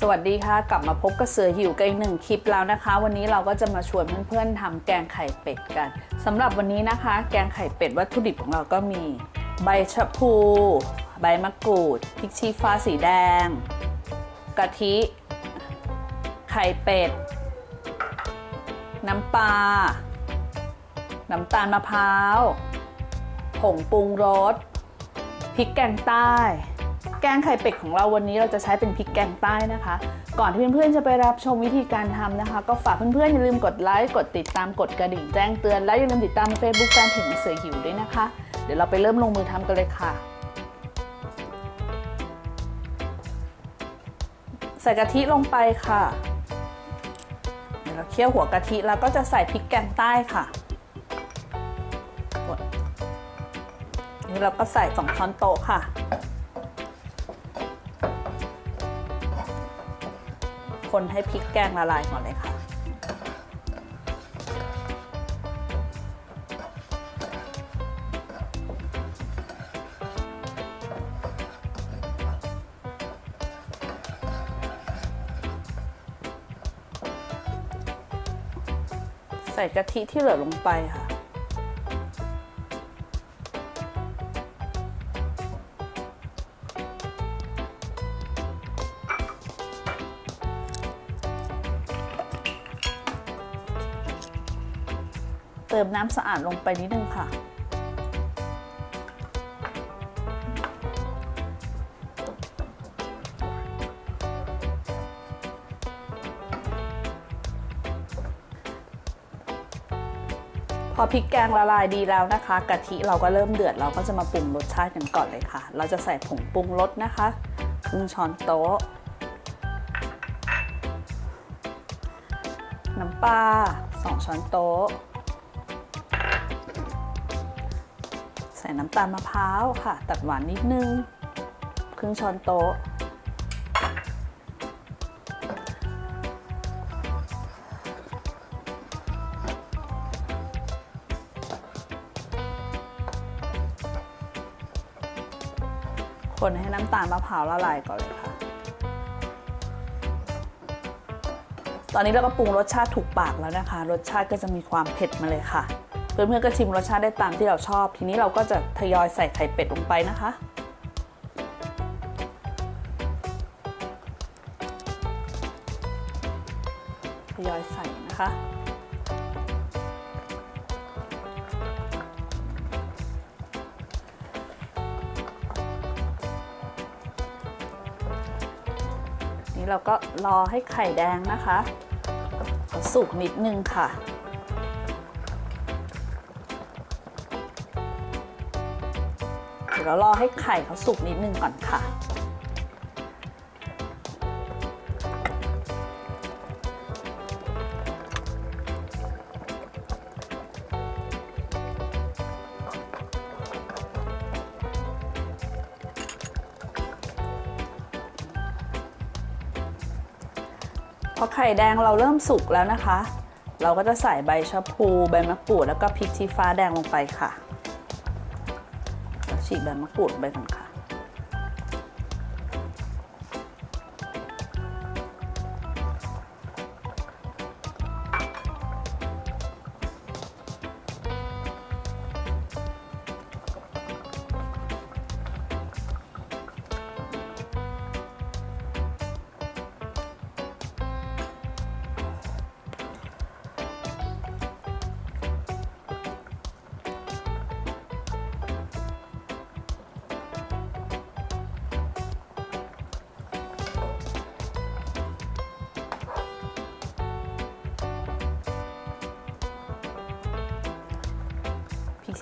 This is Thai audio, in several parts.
สวัสดีค่ะ กลับมาพบกับเสือหิวกันอีกหนึ่งคลิปแล้วนะคะ วันนี้เราก็จะมาชวนเพื่อนๆทำแกงไข่เป็ดกันสำหรับวันนี้นะคะ แกงไข่เป็ดวัตถุดิบของเราก็มี ใบชะพู ใบมะกรูดพริกชี้ฟ้าสีแดง กะทิ ไข่เป็ด น้ำปลา น้ำตาลมะพร้าว ผงปรุงรส พริกแกงใต้ แกงไข่เป็ดของเราวันนี้เราจะใช้เป็นพริกแกงใต้นะคะ ก่อนที่เพื่อนๆจะไปรับชมวิธีการทำนะคะ ก็ฝากเพื่อนๆอย่าลืมกดไลค์กดติดตามกดกระดิ่งแจ้งเตือนและอย่าลืมติดตาม Facebook แฟนเพจของเสือหิวด้วยนะคะ เดี๋ยวเราไปเริ่มลงมือทำกันเลยค่ะ ใส่กะทิลงไปค่ะ เดี๋ยวเราเคี่ยวหัวกะทิแล้วก็จะใส่พริกแกงใต้ค่ะนี่เราก็ใส่สองช้อนโต๊ะค่ะ คนให้พริกแกงละลายก่อนเลยค่ะ ใส่กะทิที่เหลือลงไปค่ะ เติมน้ำสะอาดลงไปนิดนึงค่ะ พอพริกแกงละลายดีแล้วนะคะ กะทิเราก็เริ่มเดือดเราก็จะมาปรุงรสชาติกันก่อนเลยค่ะ เราจะใส่ผงปรุงรสนะคะครึ่งช้อนโต๊ะ น้ำปลา2ช้อนโต๊ะ ใส่น้ำตาลมะพร้าวค่ะ ตัดหวานนิดนึง ครึ่งช้อนโต๊ะ คนให้น้ำตาลมะพร้าวละลายก่อนเลยค่ะ ตอนนี้เราก็ปรุงรสชาติถูกปากแล้วนะคะ รสชาติก็จะมีความเผ็ดมาเลยค่ะ เพื่อนๆก็ชิมรสชาติได้ตามที่เราชอบ ทีนี้เราก็จะทยอยใส่ไข่เป็ดลงไปนะคะ ทยอยใส่นะคะนี่เราก็รอให้ไข่แดงนะคะ สุกนิดนึงค่ะ เดี๋ยวเรารอให้ไข่เขาสุกนิดนึงก่อนค่ะ พอไข่แดงเราเริ่มสุกแล้วนะคะ เราก็จะใส่ใบชะพู ใบมะกรูดแล้วก็พริกชี้ฟ้าแดงลงไปค่ะ ฉีกใบมะกรูดไปก่อนค่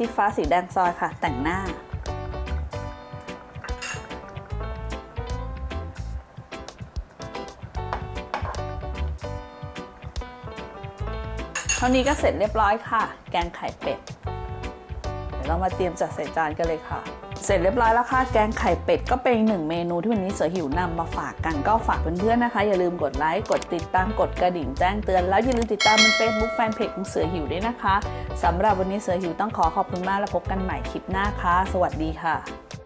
ชีฟ้าสีแดงซอยค่ะ แต่งหน้า เท่านี้ก็เสร็จเรียบร้อยค่ะ แกงไข่เป็ด เดี๋ยวเรามาเตรียมจัดใส่จานกันเลยค่ะ เสร็จเรียบร้อยแล้วค่ะ แกงไข่เป็ดก็เป็นหนึ่งเมนูที่วันนี้เสือหิวนำมาฝากกันก็ฝากเพื่อนๆนะคะ อย่าลืมกดไลค์กดติดตามกดกระดิ่งแจ้งเตือนแล้วอย่าลืมติดตามบน Facebook แฟนเพจของเสือหิวด้วยนะคะสำหรับวันนี้เสือหิวต้องขอขอบคุณมากและพบกันใหม่คลิปหน้าค่ะ สวัสดีค่ะ